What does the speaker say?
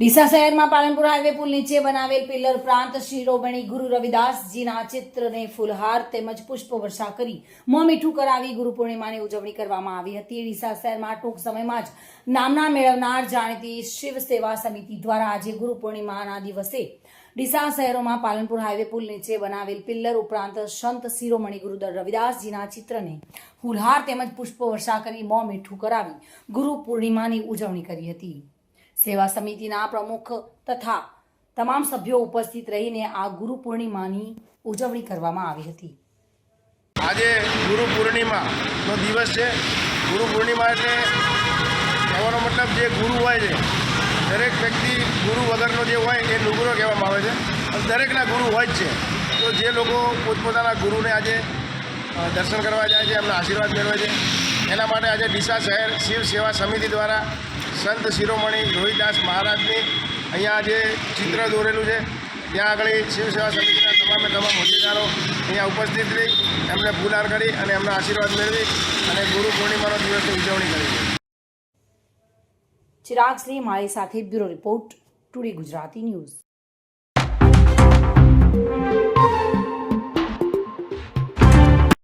ડીસા શહેરમાં પાલનપુર હાઈવે પુલ નીચે બનાવેલ પિલ્લર પ્રાંત શિરોમણી ગુરુ રવિદાસજીના ચિત્રને ફૂલહાર તેમજ પુષ્પવર્ષા કરી મોં મીઠું કરાવી ગુરુ પૂર્ણિમાની ઉજવણી કરવામાં આવી હતી. ડીસા શહેરમાં ટૂંક સમયમાં જ નામના મેળવનાર જાણીતી શિવ સેવા સમિતિ દ્વારા આજે ગુરુ પૂર્ણિમાના દિવસે ડીસા શહેરોમાં પાલનપુર હાઈવે પુલ નીચે બનાવેલ પિલ્લર ઉપરાંત સંત શિરોમણી ગુરુદર રવિદાસજીના ચિત્રને ફૂલહાર તેમજ પુષ્પવર્ષા કરી મોં મીઠું કરાવી ગુરુ પૂર્ણિમાની ઉજવણી કરી હતી. સેવા સમિતિના પ્રમુખ તથા તમામ સભ્યો ઉપસ્થિત રહીને આ ગુરુ પૂર્ણિમાની ઉજવણી કરવામાં આવી હતી. આજે ગુરુ પૂર્ણિમાનો દિવસ છે. ગુરુ પૂર્ણિમા એટલે કહેવાનો મતલબ જે ગુરુ હોય છે, દરેક વ્યક્તિ ગુરુ વગરનો જે હોય એ લુગરો કહેવામાં આવે છે. દરેકના ગુરુ હોય જ છે. તો જે લોકો પોતપોતાના ગુરુને આજે દર્શન કરવા જાય છે, એમના આશીર્વાદ મેળવે છે. એના માટે આજે ડીસા શહેર શિવ સેવા સમિતિ દ્વારા સંત શિરોમણી રોહિદાસ મહારાજની અહીંયા જે ચિત્ર દોરેલું છે. ત્યાં આગળ શિવ સેવા સમિતિના તમામે તમામ હોદ્દેદારો અહીંયા ઉપસ્થિત રહી, એમને ફૂલાર કરી અને એમના આશીર્વાદ મેળવી અને ગુરુ પૂર્ણિમાનો દિવસની ઉજવણી કરી ચિરાગ સિંહ માળી સાથે bureau report today Gujarati news.